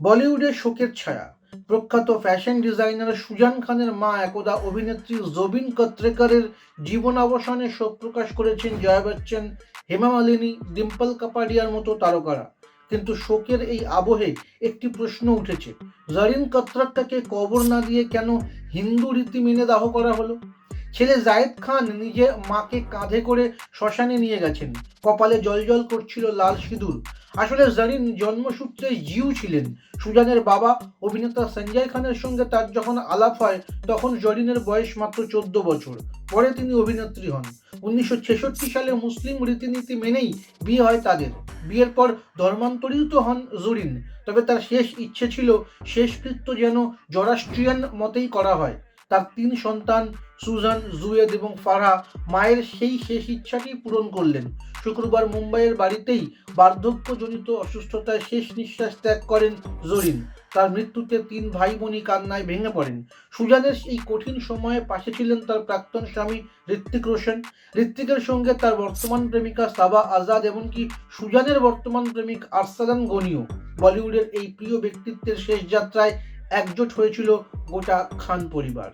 বলিউডের শোকের ছায়া। প্রখ্যাত ফ্যাশন ডিজাইনার সুজান খানের মা একদা অভিনেত্রী জবিন কত্রেকরের জীবন অবসানে শোক প্রকাশ করেছেন জয়া বচ্চন, হেমা মালিনী, ডিম্পল কাপাডিয়ার মতো তারকারা। কিন্তু শোকের এই আবহে একটি প্রশ্ন উঠেছে, জারিন কত্রককে কবর না দিয়ে কেন হিন্দু রীতি মেনে দাহ করা হলো? ছেলে জায়েদ খান নিজে মাকে কাঁধে করে শ্মশানে নিয়ে গেছেন। কপালে জলজল করছিল লাল সিঁদুর। আসলে জারিন জন্মসূত্রে জিউ ছিলেন। সুজানের বাবা অভিনেতা সঞ্জয় খানের সঙ্গে তার যখন আলাপ হয়, তখন জরিনের বয়স মাত্র চোদ্দ বছর। পরে তিনি অভিনেত্রী হন। উনিশশো ছেষট্টি সালে মুসলিম রীতিনীতি মেনেই বিয়ে হয় তাদের। বিয়ের পর ধর্মান্তরিত হন জরিন। তবে তার শেষ ইচ্ছে ছিল শেষকৃত্য যেন জরাস্ট্রিয়ান মতেই করা হয়। তার তিন সন্তান, সুজান, জুয়েদ এবং ফারহা মায়ের সেই শেষ ইচ্ছাটি পূরণ করলেন। শুক্রবার মুম্বাইয়ের বাড়িতেই বার্ধক্যজনিত অসুস্থতায় শেষ নিঃশ্বাস ত্যাগ করেন জরিন। তার মৃত্যুতে তিন ভাই বোনই কান্নায় ভেঙে পড়েন। সুজানের এই কঠিন সময়ে পাশে ছিলেন তার প্রাক্তন স্বামী ঋত্বিক রোশন। ঋত্বিকের সঙ্গে তার বর্তমান প্রেমিকা সাবা আজাদ এমনকি সুজানের বর্তমান প্রেমিক আরসালান গনিও। বলিউডের এই প্রিয় ব্যক্তিত্বের শেষ যাত্রায় একজোট হয়েছিল গোটা খান পরিবার।